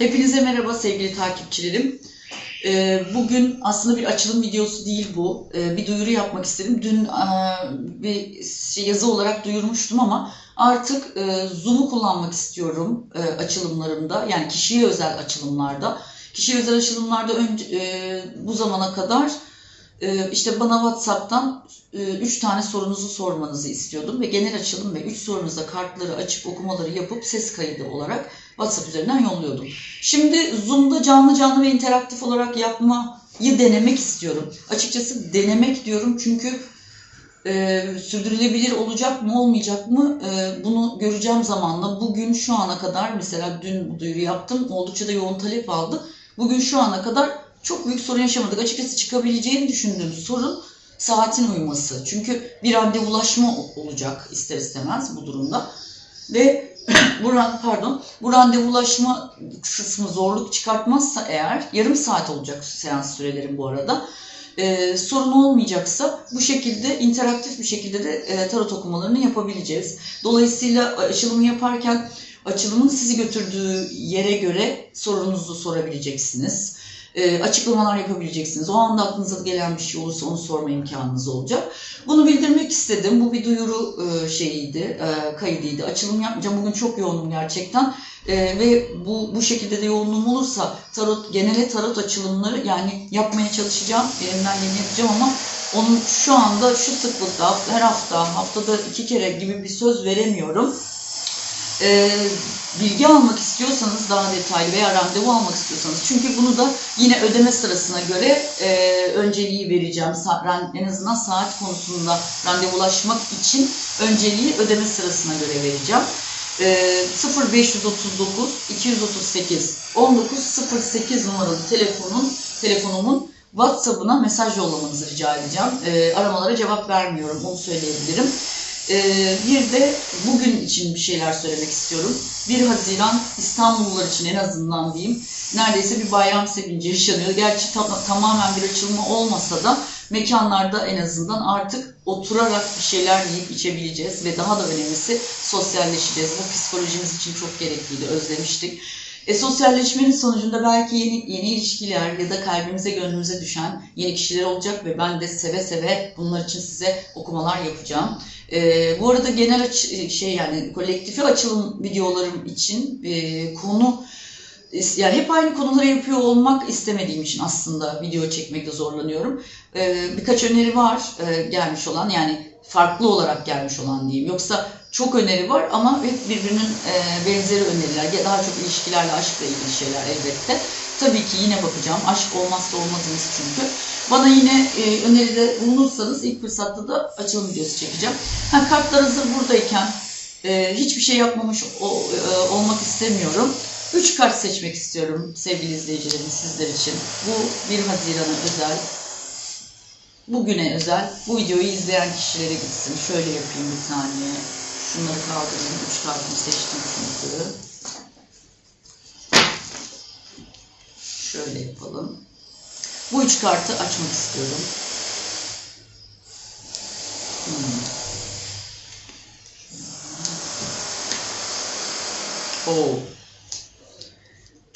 Hepinize merhaba sevgili takipçilerim. Ee, Bugün aslında bir açılım videosu değil bu. Ee, Bir duyuru yapmak istedim. Dün e, bir şey, yazı olarak duyurmuştum ama artık e, Zoom'u kullanmak istiyorum e, açılımlarımda. Yani kişiye özel açılımlarda. Kişiye özel açılımlarda önce, bu zamana kadar işte bana WhatsApp'tan 3 tane sorunuzu sormanızı istiyordum ve genel açılım ve 3 sorunuza kartları açıp okumaları yapıp ses kaydı olarak WhatsApp üzerinden yolluyordum. Şimdi Zoom'da canlı canlı ve interaktif olarak yapmayı denemek istiyorum. Açıkçası denemek diyorum çünkü e, sürdürülebilir olacak mı olmayacak mı e, bunu göreceğim zamanla. Bugün şu ana kadar mesela dün bu duyuru yaptım oldukça da yoğun talep aldı. Bugün şu ana kadar çok büyük sorun yaşamadık. Açıkçası çıkabileceğini düşündüğüm sorun saatin uyması. Çünkü bir randevulaşma olacak ister istemez bu durumda. Ve bu pardon bu randevulaşma kısmı zorluk çıkartmazsa eğer yarım saat olacak seans sürelerim bu arada. Ee, sorun olmayacaksa bu şekilde interaktif bir şekilde de e, tarot okumalarını yapabileceğiz. Dolayısıyla açılımı yaparken açılımın sizi götürdüğü yere göre sorunuzu sorabileceksiniz. E, açıklamalar yapabileceksiniz. O anda aklınıza gelen bir şey olursa onu sorma imkanınız olacak. Bunu bildirmek istedim. Bu bir duyuru e, şeyiydi, e, kaydıydı. Açılım yapmayacağım. Bugün çok yoğunum gerçekten. E, ve bu bu şekilde de yoğunluğum olursa tarot genele tarot açılımları yani yapmaya çalışacağım. Elimden geleni yapacağım ama onun şu anda şu sıklıkta her hafta haftada iki kere gibi bir söz veremiyorum. E, bilgi almak istiyorsanız daha detaylı veya randevu almak istiyorsanız çünkü bunu da yine ödeme sırasına göre e, önceliği vereceğim. Sa- en azından saat konusunda randevulaşmak için önceliği ödeme sırasına göre vereceğim. E, 0539 238 1908 numaralı telefonun telefonumun WhatsApp'ına mesaj yollamanızı rica edeceğim. E, aramalara cevap vermiyorum, onu söyleyebilirim. Ee, bir de bugün için bir şeyler söylemek istiyorum. 1 Haziran İstanbullular için en azından diyeyim. Neredeyse bir bayram sevinci yaşanıyor. Gerçi ta- tamamen bir açılma olmasa da mekanlarda en azından artık oturarak bir şeyler yiyip içebileceğiz ve daha da önemlisi sosyalleşeceğiz. Bu psikolojimiz için çok gerekliydi, özlemiştik. E, sosyalleşmenin sonucunda belki yeni yeni ilişkiler ya da kalbimize gönlümüze düşen yeni kişiler olacak ve ben de seve seve bunlar için size okumalar yapacağım. E, bu arada genel aç- şey yani kolektife açılım videolarım için e, konu yani hep aynı konuları yapıyor olmak istemediğim için aslında video çekmekte zorlanıyorum. E, birkaç öneri var e, gelmiş olan yani farklı olarak gelmiş olan diyeyim. Yoksa çok öneri var ama hep birbirinin e, benzeri öneriler. Daha çok ilişkilerle, aşkla ilgili şeyler elbette. Tabii ki yine bakacağım. Aşk olmazsa olmazımız çünkü. Bana yine e, öneride bulunursanız ilk fırsatta da açılım videosu çekeceğim. Ha, kartlar hazır buradayken e, hiçbir şey yapmamış olmak istemiyorum. Üç kart seçmek istiyorum sevgili izleyicilerim sizler için. Bu 1 Haziran'a özel, bugüne özel. Bu videoyu izleyen kişilere gitsin. Şöyle yapayım bir saniye. Şunları kaldırayım. Üç kartımı seçtim çünkü. Şöyle yapalım. Bu üç kartı açmak istiyorum. Hmm. Oo.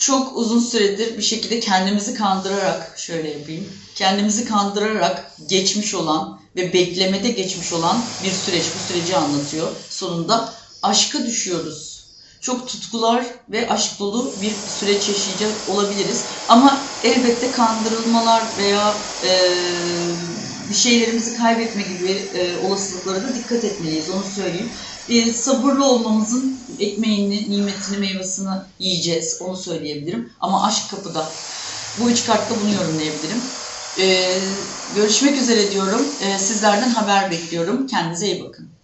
Çok uzun süredir bir şekilde kendimizi kandırarak şöyle yapayım. Kendimizi kandırarak geçmiş olan ve beklemede geçmiş olan bir süreç. Bu süreci anlatıyor. Sonunda aşka düşüyoruz. Çok tutkular ve aşk dolu bir süreç yaşayacak olabiliriz. Ama elbette kandırılmalar veya eee, bir şeylerimizi kaybetme gibi eee, olasılıklara da dikkat etmeliyiz. Onu söyleyeyim. E, sabırlı olmamızın ekmeğini, nimetini, meyvesini yiyeceğiz. Onu söyleyebilirim. Ama aşk kapıda. Bu üç kartta bunu yorumlayabilirim. E, görüşmek üzere diyorum. E, sizlerden haber bekliyorum. Kendinize iyi bakın.